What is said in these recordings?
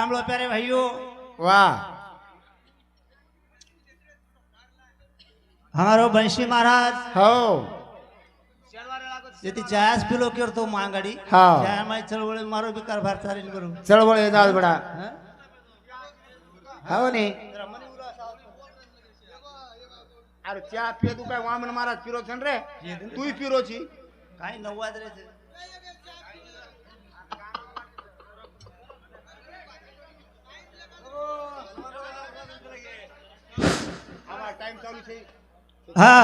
સાંભળો પ્યારે ભાઈઓ. વાહ. હમારો બંશી મહારાજ. હો. જેથી જાસ પેલો કર્યો તો માંગડી હા. જામાં ચળવળે મારો બી કારભાર ચાલી ને કરું. ચળવળે દાળ બડા. હા? ને. અરે ચા પીએ તું કઈ વામન મારા પીરો છે ને રે? તુંય પીરો છી. કાઈ નવાજ રે છે. हा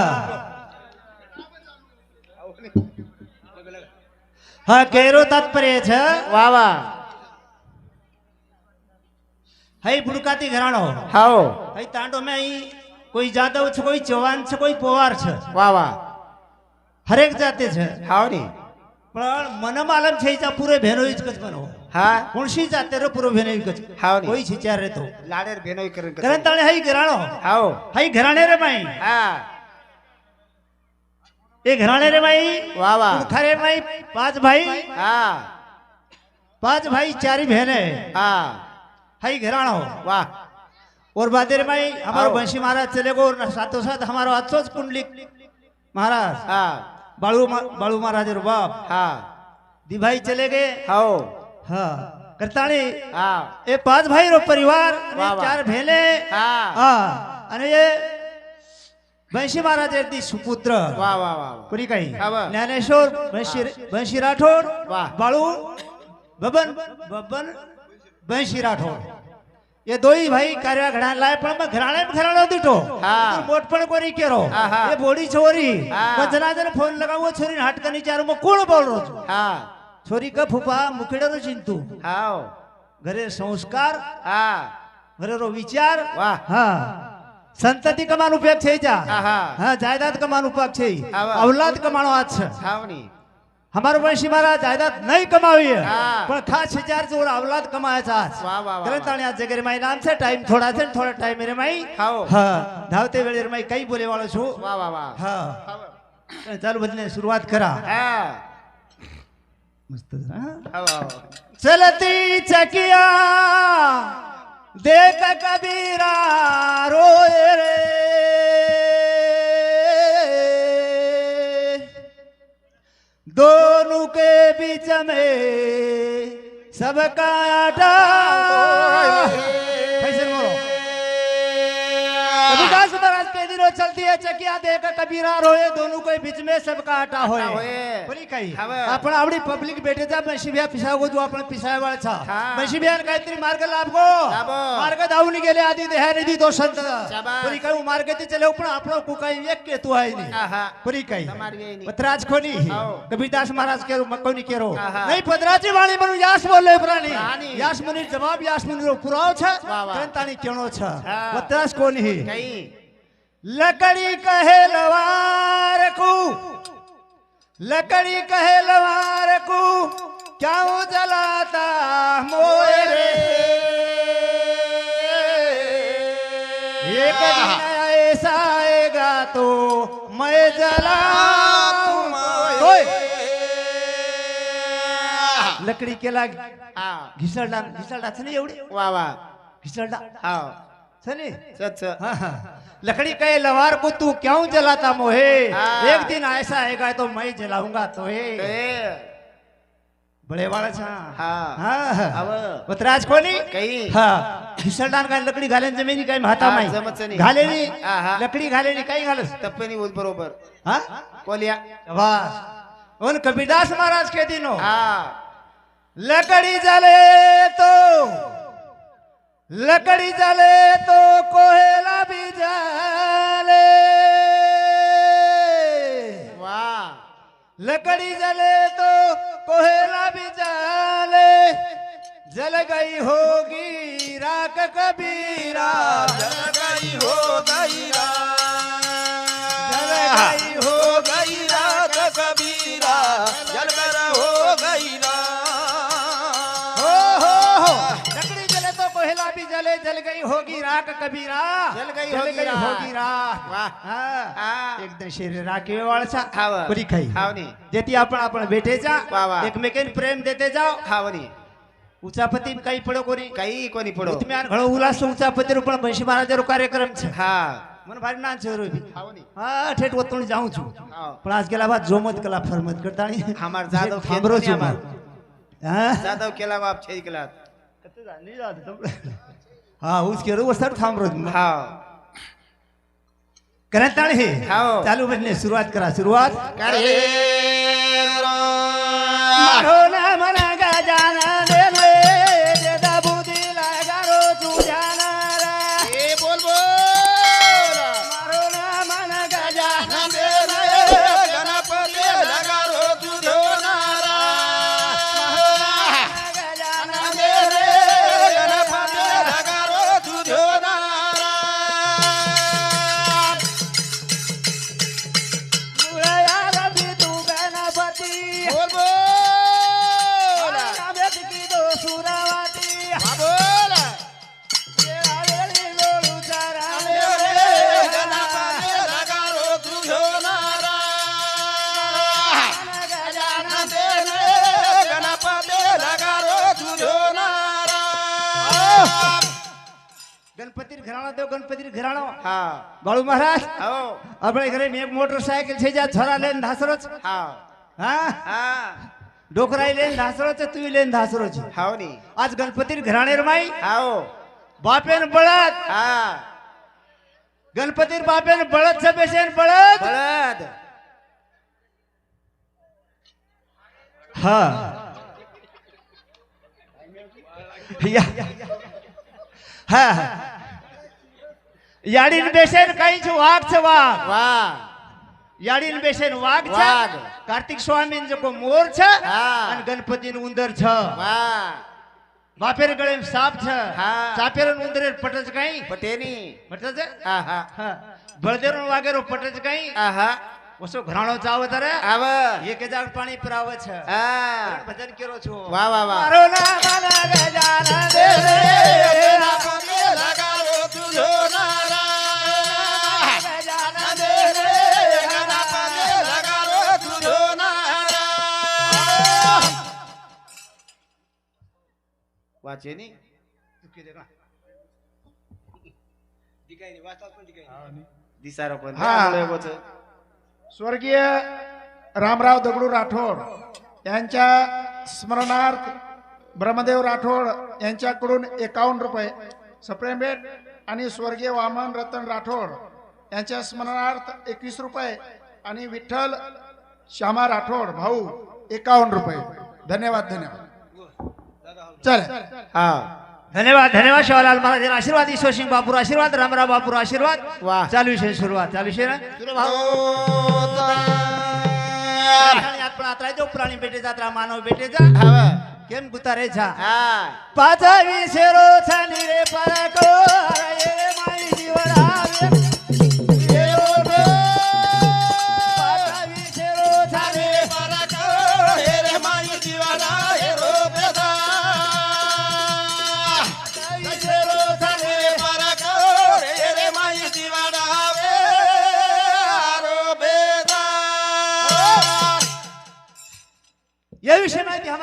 હા. કેરો તાત્પર્ય છે. વાહ વાહ. હઈ બુડકાતી ઘરાણો. હાઓ. હઈ તાંડો મે અહીં કોઈ જાદવ છે કોઈ ચૌહાણ છે કોઈ પોવાર છે. વાહ વાહ. હરેક જાતે છે. હાઓ ને. પણ મને માલમ છે પૂરે ભેનો જ કચ બનો હા કોણસી જાતે રે પૂરો ભેનો જ કચ હાવ ની. કોઈ છીચાર રે તો લાડેર ભેનોય કરે કરન તાણે હઈ ઘરાણો હાઓ હઈ ઘરાણે રે માઈ હા એ ઘરાણે રે માઈ વાહ વાહ ખરે માઈ પાંચ भाई હા पांच भाई चारी बहने હા हई घराणो વાહ और बादेर में हमारो आओ। बंशी महाराज चले गो और साथों साथ हमारो अच्छो कुंडलिक महाराज હા बाळू मा- बाळू महाराज रो बाप હા दी भाई चले गए હાઓ હા. કરતાણી હા. એ પાંચ ભાઈ નો પરિવાર અને ચાર ભેલે. હા. હા. અને એ વંશી મહારાજ એથી સુપુત્ર. વાહ વાહ વાહ પૂરી કહી જ્ઞાનેશ્વર વંશી વંશી રાઠોડ બાળુ બબન બબન વંશી રાઠોડ. એ દોઈ ભાઈ કાર્યા ઘણા લાય પણ ઘરાણે ઘરાણો દીઠો. મોટ પણ કોરી કેરો. એ બોડી છોરી જનાજન ફોન લગાવો છોરી હાટકા નીચે કોણ બોલો છું? હા. छोरी का फुफा मुखेडरो चिंतू હાઓ घरे संस्कार હા घरे रो विचार વાહ હા સંતતિ કમાન ઉપયોગ છે જા આહા. હા જાયદાદ કમાન ઉપયોગ છે હા, વાહ. અવલાદ કમાણો આજ છે છાવણી हमारो वंशी महाराज जायदाद नहीं कमावी है हाँ। पण खास हजार जोर औलाद कमाया था आज वाह, वाह, वाह, कारण वाह. ताणे आज जगरे माई नाम से टाइम थोड़ा से थोड़ा टाइम मेरे माई हाओ. हाँ धावते वेळे रे माई काही बोले वाळो छु વાહ વાહ વાહ हाँ चालू बदले सुरुवात करा હા हाँ। चलती चकिया देख कबीरा रोए रे। दोनों के बीच में सबका आटा। दिनों चलती है चकिया देख कबीरा रोए दोनों कोई बीच में सबका आटा होए बोली कही आपण आवडी पब्लिक भेटे जा मशीबिया पिसाव गो तू आपण पिसाय वाला छा मशीबिया काहीतरी मार्ग लाभ गो मार्ग धावून गेले आधी देहा निधी तो संत बोली कहू मार्ग ते चले पण आपण कुकाई एक केतू आहे नी बोली कही पत्राज कोणी कबीरदास महाराज केरो मकोनी केरो नाही पत्राची वाणी म्हणून यास बोले प्राणी यास मुनी जवाब यास मुनी पुराव छा ग्रंथानी केणो छा पत्राज कोणी लकड़ी कहे लवार को। लकड़ी कहे लवार को। क्या वो जलाता मोरे ये ऐसा आएगा तो मैं जला लकडी केला घिसळला घिसळला एवढी? वा वा। घिसळला हा। सनी हा। लकड़ी कहे लवार को तू क्यों जलाता मोहे? एक दिन ऐसा आएगा तो मैं जलाऊंगा तो। हे बड़े वाला छा। हाँ। हाँ। अब। उतराज कोणी काही। हा। हिसलदान का लकडी घालेन जमिनी काय म्हाता नाही। घालेली? लकडी घाले नहीं कहीं घालें तब पे नहीं बोल बरोबर। हाँ? कोलिया वाह उन कबीरदास महाराज के दिनों। हाँ। लकड़ी जले तो लकड़ी जले तो कोयला भी जले। વાહ लकड़ी जले तो कोयला भी जले। जल गई होगी राख कबीरा। जल गई हो गई जल गई हो गई रात कबीरा। जल गई जले जल गई होगी राख कबीरा जल गई होगी राख. होगी राख वाह. हाँ. હા एकदम शरीर राखीव वाळसा हाव. पुरी खाई हाव नी. जेथे आपण आपण भेटेचा वा, वा. एकमेकांना प्रेम देते जाओ ખાવની ઉચાપતિ કઈ પડ્યો કોની કઈ કોની પડો તમે આ ઘણો ઉલ્લાસ ઉચાપતિ નું પણ બંશી મહારાજ કાર્યક્રમ છે હા મને ભારી ના છે રોવી. આવો ની. હા ઠેઠ વતણ જાઉં છું આવો. પણ આજ ગેલા બાદ જોમત કલા ફરમત કરતા નહીં. અમાર જાદવ ખેત સાંભળો નહીં છું અમાર. હા જાદવ કેલા બાપ છે કેલા હા હું જ કેરું વરસાદ થાંભળો છું. હા કરે તાણ હે. ચાલુ બને શરૂઆત કરા શરૂઆત કરે મારો નામ નાગા જાના બોલ બોલ. આવે દીકરી સુરાવાટી હા બોલ. ગણપતિ ઘરાણો દેવ ગણપતિ ઘરાણો હા. બાળુ મહારાજ આપણે ઘરે એક મોટરસાયકલ છે જ્યાં છરા લઈને ધાસરો હા. हा? डोकराई लेन धासरोच तुई लेन धासरोच हाव नी. आज गणपती घराणेर माई? हाओ बापेन बळत हा. गणपती बापेन बळत सबेशेन बळत बळद. हा. या. हा. याडीन बेसेन काहीच वाघच वा वा યાડીને બેસે વાઘ છે. કાર્તિક સ્વામી ને જો મોર છે. અને ગણપતિ નું ઉંદર છે વાહ બાપેર ગળે સાપ છે હા. સાપેર ઉંદરે પટજ કઈ પટેની પટજ બળદેવનું વાગેરો પટજ કઈ આહા ઓછો ઘરાણો ચાવ તારે આવે એક હજાર પાણી પર આવે છે ભજન કેરો છો વાહ વાહ વાહ वाचेनी स्वर्गीय रामराव दगडू राठोड यांच्या स्मरणार्थ ब्रह्मदेव राठोड यांच्याकडून एकावन्न रुपये सप्रेम भेट आणि स्वर्गीय वामन रतन राठोड यांच्या स्मरणार्थ एकवीस रुपये आणि विठ्ठल श्यामा राठोड भाऊ एकावन्न रुपये. धन्यवाद धन्यवाद. चल। हा. धन्यवाद धन्यवाद शिवालाल महाराज आशीर्वाद ईश्वर सिंग बापूर आशीर्वाद रामराव बापूर आशीर्वाद. वा चालू विषय सुरुवात. चालू विषय ना? जो प्राणी भेटे जात्रा मानव भेटे जा. केम गुतारे झा पाच विशेरो रे पारा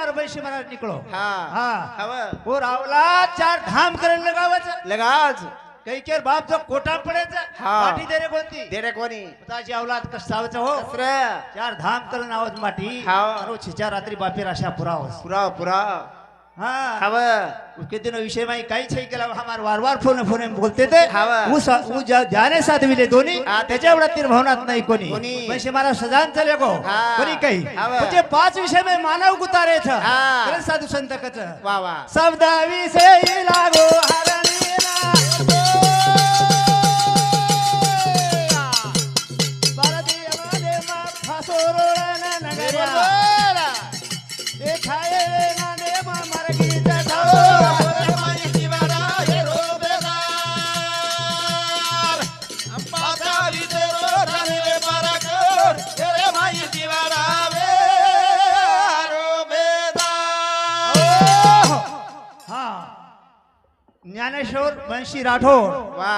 चार बैशी मला निकलो हा. हा. वो रावला चार धाम करेल लगावच लगाज काही केर बाप जो कोटा पडेच हा. माटी देरे कोणती? देरे कोणी? ताजी अवलाद कष्टावच हो. दुसरं चार धाम करेल नावच माटी. हाव. अरो हो, छिच्या रात्री बापी राशा पुरावस. पुरा पुरा हाँ હવે उसके दिन विषय में काही छई केला हमार वार वार फोन फोन बोलते थे हा. सा- वो जा- जाने साथ विले दोन्ही हा, त्याच्या एवढा निर्भावनात नाही कोणी. पैसे मला सजान चले गो हा. कोणी काही हा. म्हणजे पाच विषय में मानव गुतारे हा. खरं साधू संत कच वा वा शब्द विषयी लागो हरणीना ज्ञानेश्वर वंशी राठोड वा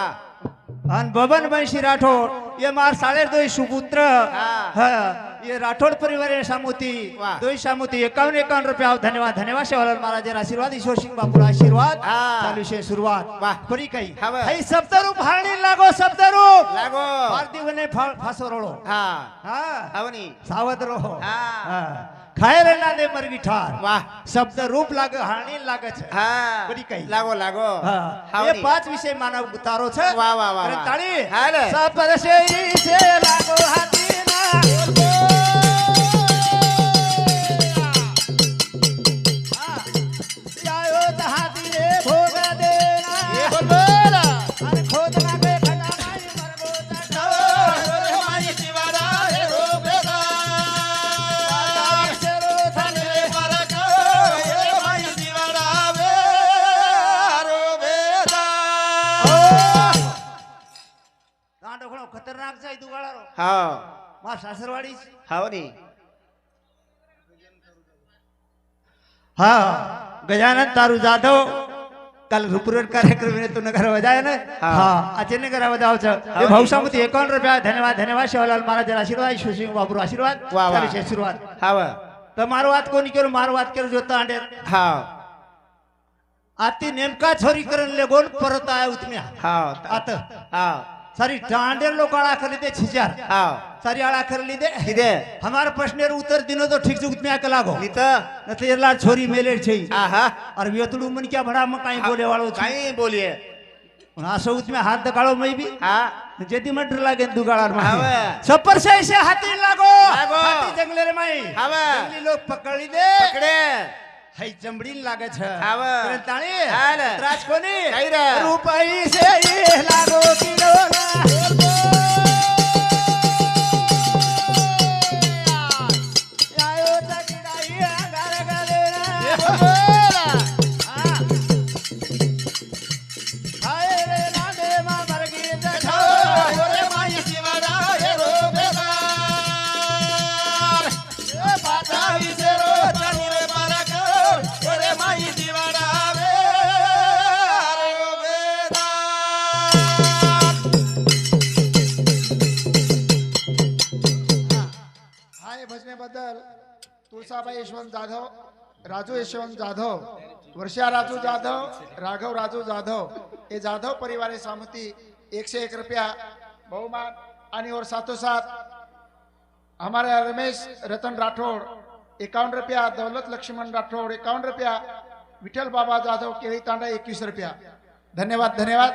आणि बबन वंशी राठोड ये मार साडे दोन सुपुत्र हा. हा ये राठोड परिवार सामुती वाह. दोई सामुती एकावन्न एकावन्न रुपया धन्यवाद धन्यवाद शेवालाल महाराज आशीर्वाद ईश्वर सिंग बापूला आशीर्वाद हा. चालू शे सुरुवात वाह. परी काही हवं. हाई सप्तरूप हाणी लागो सप्तरूप लागो पार्थिवने फा- फासो रोडो हा हा ખાયર ના દે મરગી ઠાર. વાહ. શબ્દ રૂપ લાગે હાણી લાગે છે. હા. બધી કઈ લાગો લાગો. હા. એ પાંચ વિષય માનવ ઉતારો છે. વાહ વાહ વાહ તાણી હા સપરશે છે લાગો હાથી ના सावनी हा गजानन तारू जाधव काल रुपुरट कार्यक्रम तो नगर वजाय ना? हा. अचे नगर वजावच एकावन्न रुपया धन्यवाद धन्यवाद. शिवलाल महाराज आशीर्वाद शिवसिंग बाबू आशीर्वाद. आशीर्वाद हाव तर मारवाद कोणी केलं? मारवाद केलं जोत अंडे हा. आती नेमका छोरी करून लेगोन परत आहे उतम्या हा. आता. हा. सारी डांडे लोग आड़ा कर लेते छिजार। हाँ सारी आड़ा कर लेते इधे हमारे प्रश्नेर उत्तर दिनों तो ठीक जुगत में आकर लागो। नीता नते ये लार छोरी मेले चाहिए आहा। और व्यतुलु मन क्या भड़ा मैं कहीं बोले वालों कहीं बोलिए? उन्हाँ से उसमें हाथ दकालो में भी। हाँ। जेती मंडर लागे दुगाड़ा में हाँ छप्पर से ऐसे हाथी लागो। लागो। हाथी जंगले में हाँ जंगली लोग पकड़ दे। पकड़े। હઈ ચમડીન લાગે છે. આવ ત્રાસ કોની? રૂપાઈ છે લાગો કિલો ના तुळसाबाई यशवंत जाधव राजू यशवंत जाधव वर्षा राजू जाधव राघव राजू जाधव हे जाधव परिवार की सहमति एक से एक रुपया बहुमान आणि और साथों साथ हमारे रमेश रतन राठौड़ इक्यावन रुपया दौलत लक्ष्मण राठौड़ इक्यावन रुपया विठल बाबा जाधव केळी तांडा एकवीस रुपया. धन्यवाद धन्यवाद.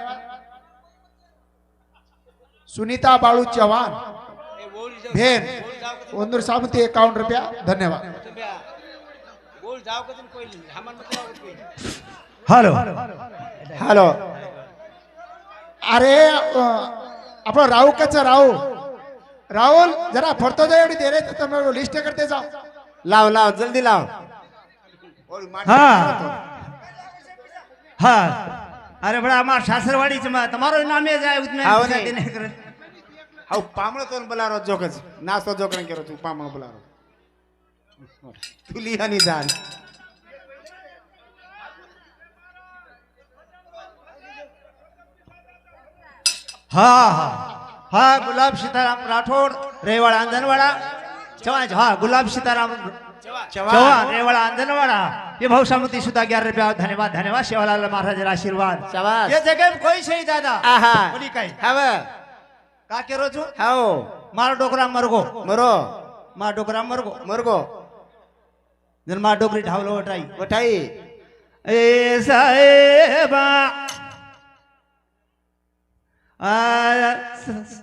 सुनीता बाळू चव्हाण भेन ಒಂದೂರು ಸಾವಿರದ ಎಕಾವನ್ रुपया धन्यवाद हॅलो हॅलो अरे आपण राहू कच राहू राहुल जरा फरतो जा एवढी दे रे तुम्ही लिस्ट करते जा लाव लाव जल्दी लाव हा हा अरे बड़ा हमार सासरवाड़ी से तुम्हारो नाम है जाए उसमें ಅವು ಪಾಮಳ ತೊಗೊಂಡು ಬಲಾರೋ ಜೋಕಜ್ ನಾಸ್ತ ಜೋಕಣಕ್ಕೆ ಇರೋದು ಪಾಮಳ ಬಲಾರೋ ತುಲಿಯ ನಿಧಾನ હા હા. હા ગુલાબ સીતારામ રાઠોડ રેવાળ આંધણવાડા. ચવાજ હા ગુલાબ સીતારામ ચવાણ રેવાળા આંધણવાડા. એ ભાવ સામતી સુધા અગિયાર રૂપિયા. ધન્યવાદ ધન્યવાદ. સેવાલાલ મહારાજ આશીર્વાદ. એ જગ્યાએ કોઈ છે દાદા? આહા. કઈ? હવે. કા કેરો છો હાઓ મારો ડોકરા મરગો મરો મારો ડોકરા મરગો મરગો જન મારો ડોકરી ઢાવલો વટાઈ વટાઈ એ સાહેબા. આ સ-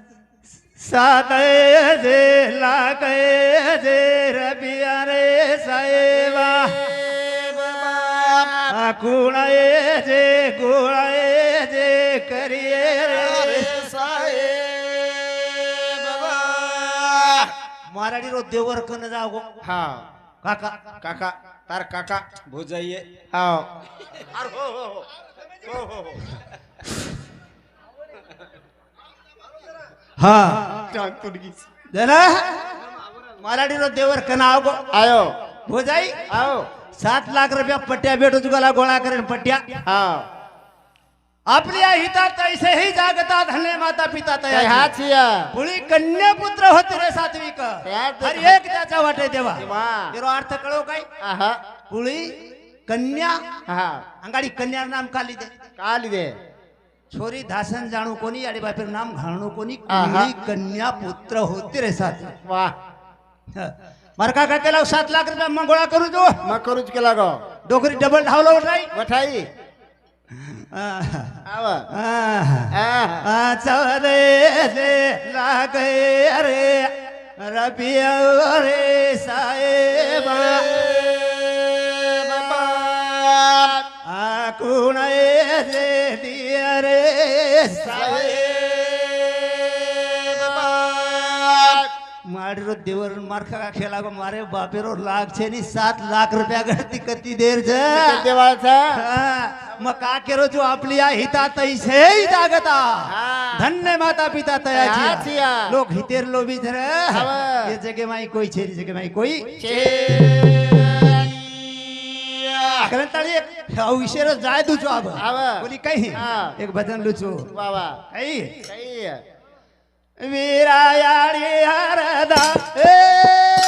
સાતે જે લાગે જે રબિયા રે સાહેબા. આ કુણાએ જે ગોળાએ જે કરીએ રે. मराठी रोज देवर कन जागो हा काका. काका तार काका. भुजाई हो, हो, हो. हा हा जरा मराठी रोज देवर कन आवो आयो. भुजाई. आओ सात लाख रुपया पट्ट्या भेटू तुला गोळा करेन पट्ट्या. हा आपल्या हिता तैसेही जागता धन्य माता पिता तया ह्याच या पुळी कन्या पुत्र होते रे सात्विक। त्यात- हर एक त्याचा वाटे देवा. तेरो अर्थ कळो काय? आहा। पुळी कन्या हा अंगाडी कन्या नाम काली दे। काली दे। छोरी धासन जाणू कोणी आणि बापेर नाम घालणू कोणी। आहा. कुळी कन्या पुत्र होते रे सात्विक। वा मार का काय केला? सात लाख रुपया मंगोळा करू जो मग करूच केला गो। डोकरी डबल धावलो नाही मठाई. चरे रे लागे अरे रबिया रे साहेबा आकुण रे दिया रे माडरो મારી દેવર મારખા ખેલાકો મારે બાપેરો લાખ છે ની સાત લાખ રૂપિયા ગણતી કરતી દેર છે મ કાકેરો જો આપલી આ હિતા તઈ છે જાગતા ધન્ય માતા પિતા તયા છે લોક હિતેર લો બી ધરે એ જગે માં કોઈ છે જગે માં કોઈ છે કરંતાળી એક વિશેરો જાય દું છું આબ બોલી કઈ એક ભજન લું છું વાહ વાહ કઈ કઈ बाबा काही काही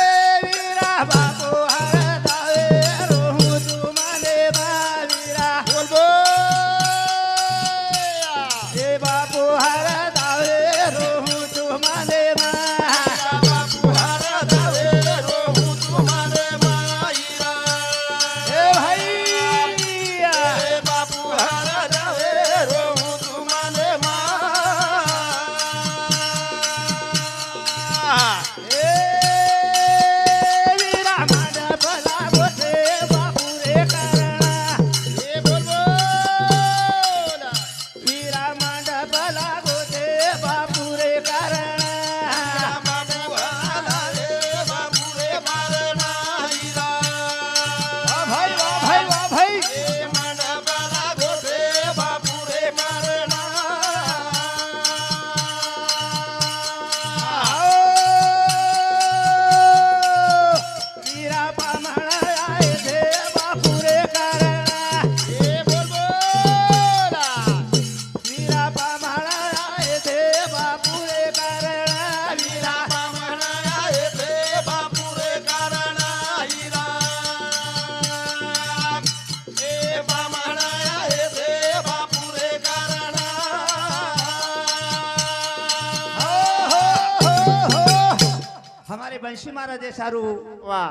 हमारे बंशी महाराज એ સારું વાહ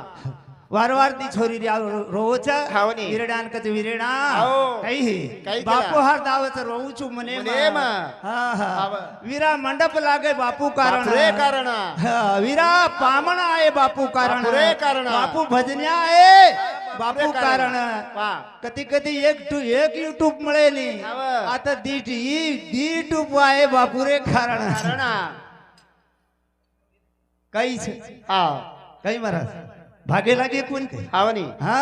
વારવાર ની છોરી રહ્યા રોવો છે હાવની. વીરડાન કચ વીરડા હાવો. કઈ કઈ બાપુ કેલા? હાર દાવે છે રોવું છું મને મને માં. માં. હા હા હાવ. વીરા મંડપ લાગે બાપુ કારણ બાપુરે કારણ. હા, વીરા પામણા એ બાપુ કારણ બાપુરે કારણ. બાપુ ભજન્યા એ બાપુ બાપુરે કારણ વાહ કદી કદી એક ટુ એક યુટ્યુબ મળેલી હાવ. आता દીઠ ઈ દીટુબ आहे બાપુરે કારણ કારણ काही हा. काही महाराज भागे लागे कोण आवनी हा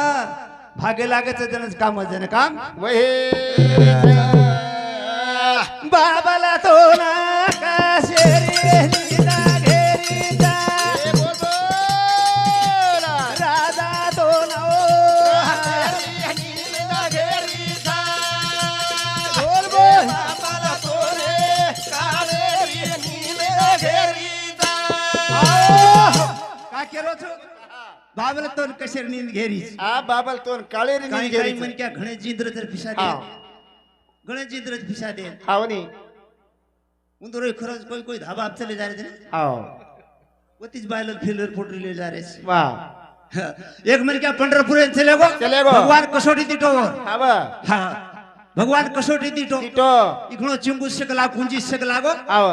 भागे लागत जण काम जण काम? वहे. बाबाला तो ना का शेरी बाबाला तो कशेर नींद घेरी આ બાબલ તો કાળેરી काही ની काही ઘેરી म्हण क्या गणेश जिंद्र तर पिसा हा. दे गणेश जिंद्र पिसा दे हावनी उंदर खरंच कोई कोई धाबा आप चले जा रहे थे हाव वतीच बायलर फिलर फोटो जा रहे વાહ एक म्हण क्या पंढरपूर चले गो चले गो. भगवान कसोटी दिटो हाव हा भगवान कसोटी दिटो ટીટો इकडं चिंगू शकला कुंजी शकला गो हाव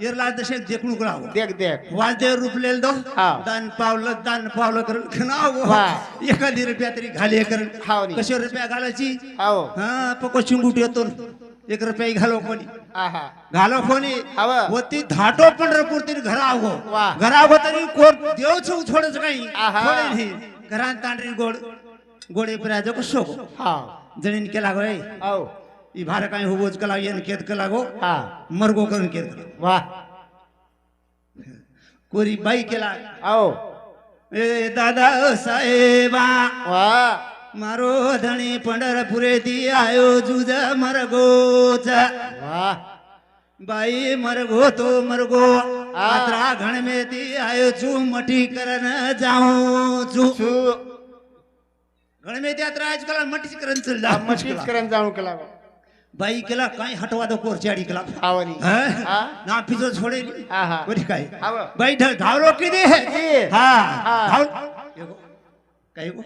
इरला दशे देखणू लागो देख देख. वाजदेव रूपलेल दो हा. दान पावलं दान पावलं करून वा. एखादी रुपया तरी घाले करून. हाव नी. कशे रुपया घालायची? हाव. हा पको चिंगूट येतो. एक रुपया घालो कोणी. आहा. घालो कोणी. हाव. वती धाटो पंढरपूर तरी घरा वा. घरा आगो तरी कोण? देवच थोडंच काही. आहा. थोडे नाही घरात तांडरी गोड. गोडे पर्याजो कसो हा जणीन केला गो ए. हाव. ઈ ભારે કાંઈ હોવો જ કલાવી એને કેદ કલાગો હા. મરગો કરીને કેદ કલાગો વાહ. કોરી બાઈ કેલા. આવો. એ દાદા સાહેબા વાહ. મારો ધણી પંડરપુરે થી આવ્યો જુદા મરગો છે. વાહ. બાઈ મરગો તો મરગો આત્રા ઘણ મે થી આવ્યો છું મઠી કરન જાઉં છું. ઘણ મે ત્યાં ત્રાજ કલા મઠી કરન ચાલ મઠી કરન જાઉં કલાવા બાઈ કેલા કઈ હટવા દો કોર ચાડી કેલા. આવની. હે. ના પીછો છોડેલી હા હા. બોલી કાંઈ. ભાઈ ઢ- ઢાવલો કીધી હે. હા. ઢાવ- કઈ ગો?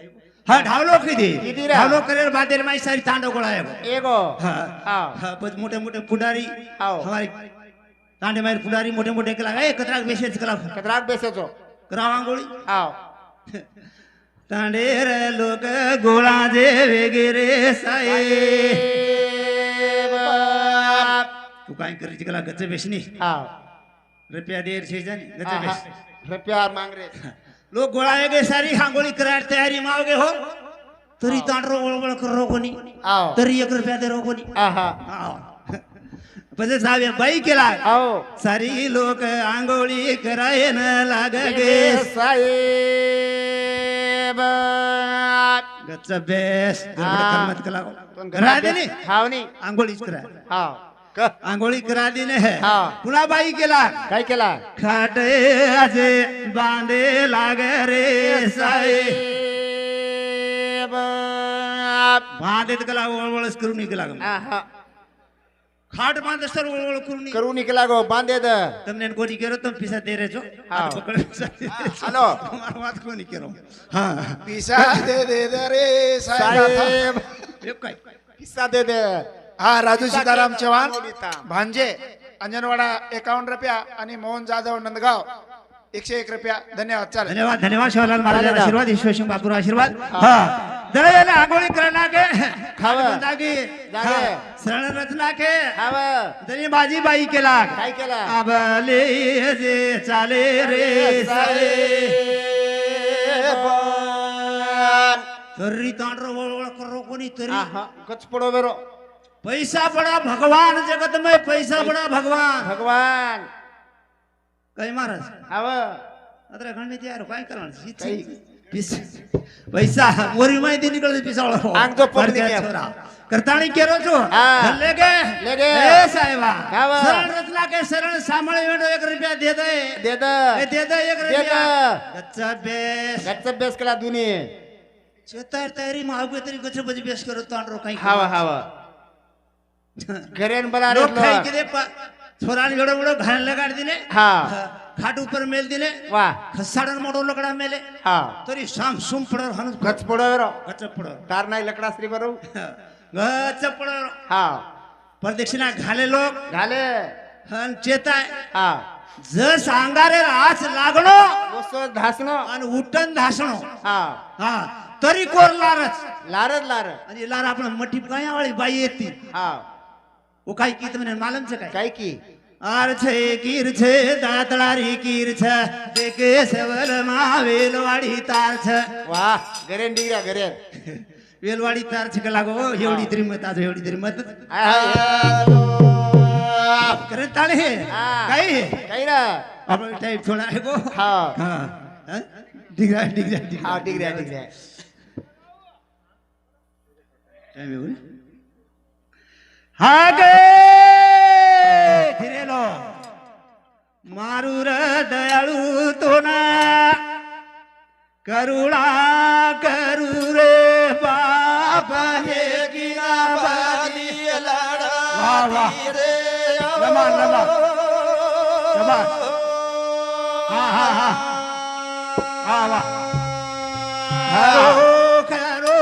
હા ઢાવલો કીધી. ઢાવલો કરે બાદેરમાં સારી તાંડો ગોળાયો એગો. હા. હા. પછી મોટે મોટે પુડારી. આવો. હમારી તાંડે મારી પુડારી મોટે મોટે કલા એ કતરાક મેસેજ કલા. કતરાક બેસે છો. કરાવા ગોળી આવ. તાંડે રે લોક ગોળા જે વેગેરે સાએ तू काय करायची गेला? गच बेसनी हाँ. रुपया डेढ़ से जानी गच बेस रुपया मांग रहे लोग गोळाए गे सारी हांगोळी करायला तयारी मावगे हो. तरी तांडरो वळवळ कर कोणी आओ तरी एक रुपया दे रो कोणी आहा आओ साहेब बाई केला हो. सारी लोक आंघोळी करायन लाग गे. साहेब. गच्च बेस. गडबड करमत कला हो. राहते नाही हाव नाही आंघोळीच करा हाव आंघोळी कराली ने पुन्हा बाई केला काय केला खाटे असे बांधे लाग रे साहेब बांधेत गेला वळवळच करून निघला ખાટ બાંધે સર ઓળ કરુની. કરુની કે લાગો બાંધે દ. તમને કોની કેરો તમે પૈસા દે રેજો હાથ પકડ હાલો. તમાર વાત કોની કેરો? હા પૈસા દે દે રે સાહેબ. એ કઈ. પૈસા દે દે. हा राजू सीताराम चव्हाण भांजे अंजनवाडा एकावन्न रुपया आणि मोहन जाधव नंदगाव एकशे एक रुपया. धन्यवाद चालेल. धन्यवाद धन्यवाद शिवलाल महाराज आशीर्वाद ईश्वर बापूर आशीर्वाद. हा. दयाला आंघोळी करणार के खाव रचना के खाव. बाजी बाई केला. काय केला? आबले जे चाले रे साले. तरी तांडर वळ करो कोणी तरी. कच पडो बरो. પૈસા પડા ભગવાન જગતમય પૈસા પડા ભગવાન. ભગવાન. કઈ મહારાજ? આવ. અત્યારે ઘણી તૈયાર કઈ કરવાનું પૈસા મોરી માંથી નીકળે પીસાળો. આંગ તો કરતાણી કેરો છો? લે કે લે કે એ સાહેબા શરણ રતલા કે શરણ સાંભળી વેડો 1 રૂપિયા દે દે. દે દે. એ દે દે 1 રૂપિયા. ગચ્છ બેસ ગચ્છ બેસ કલા દુની ચેતાર તારી માં આવું તરી ગચ્છ બજ બેસ કરો તો આંડરો કઈ હાવા હાવા. घरेन बला रे खाई के दे छोरान गडो गडो घाण लगाड दिले. हा. खाट उपर मेल दिले. वा. खसाडन मोडो लकडा मेले. हा. तरी शाम सुम पडर हन गच पडर गच पड़ो. तार नाही लकडा श्री बरो. गच पडर हां. परदक्षिणा घाले लोक. घाले. हन चेताय. हा. ज अंगारे आज लागणो. वसो धासणो. आणि उठण धासणो. हा. हा. तरी कोर लारच. लारच लार आणि लार आपण मठी गायावाळी बाई येते हा. ओ काय की तुम्ही मालम छे काय? काय की? आर छे कीर छे दातळारी कीर छे देके सवल मा वेलवाडी तार छे वा गरेन डिगऱ्या गरेन. वेलवाडी तार छे लागो? एवढी तरी मत आज एवढी तरी मत. करत ताळे हे? काय काय ना. आपण टाइप थोडा आहे गो हा. हा. डिगऱ्या डिगऱ्या हा डिगऱ्या डिगऱ्या काय बोल हागे फिरेलो मारू र दयाळू तो ना करुणा करू रे बाबा हे गिना बादी वा वा लमा लमा लमा हा हा हा हा वा करो